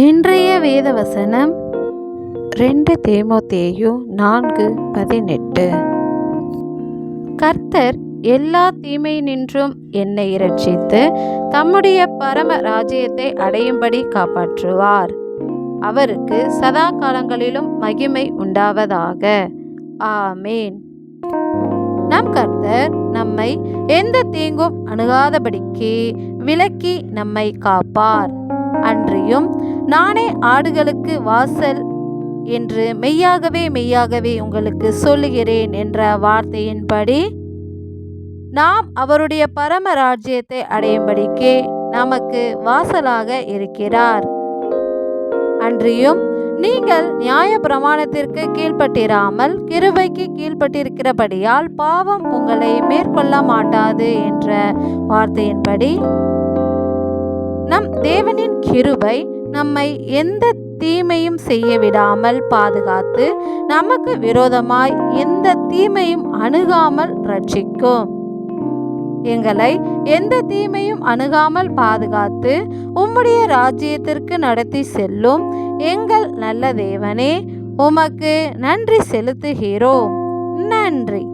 இன்றைய வேத வசனம் ரெண்டு தேமோத்தேயு நான்கு பதினெட்டு. கர்த்தர் எல்லா தீமையினின்றும் என்னை இரட்சித்து தம்முடைய பரம ராஜ்யத்தை அடையும்படி காப்பாற்றுவார். அவருக்கு சதா காலங்களிலும் மகிமை உண்டாவதாக. ஆமேன். நம் கர்த்தர் நம்மை எந்த தீங்கும் அணுகாதபடிக்கு விலக்கி நம்மை காப்பார். அன்றியும் நானே ஆடுகளுக்கு வாசல் என்று மெய்யாகவே மெய்யாகவே உங்களுக்கு சொல்லுகிறேன் என்ற வார்த்தையின்படி நாம் அவருடைய பரம ராஜ்யத்தை அடையும்படிக்கே நமக்கு வாசலாக இருக்கிறார். அன்றியும் நீங்கள் நியாய பிரமாணத்திற்கு கீழ்ப்பட்டிராமல் கிருபைக்கு கீழ்ப்பட்டிருக்கிறபடியால் பாவம் உங்களை மேற்கொள்ள மாட்டாது என்ற வார்த்தையின்படி நம் தேவனின் கிருபை நம்மை எந்த தீமையும் செய்ய விடாமல் பாதுகாத்து நமக்கு விரோதமாய் எந்த தீமையும் அணுகாமல் ரட்சிக்கும். எங்களை எந்த தீமையும் அணுகாமல் பாதுகாத்து உம்முடைய ராஜ்யத்திற்கு நடத்தி செல்லும் எங்கள் நல்ல தேவனே உமக்கு நன்றி செலுத்துகிறோம். நன்றி.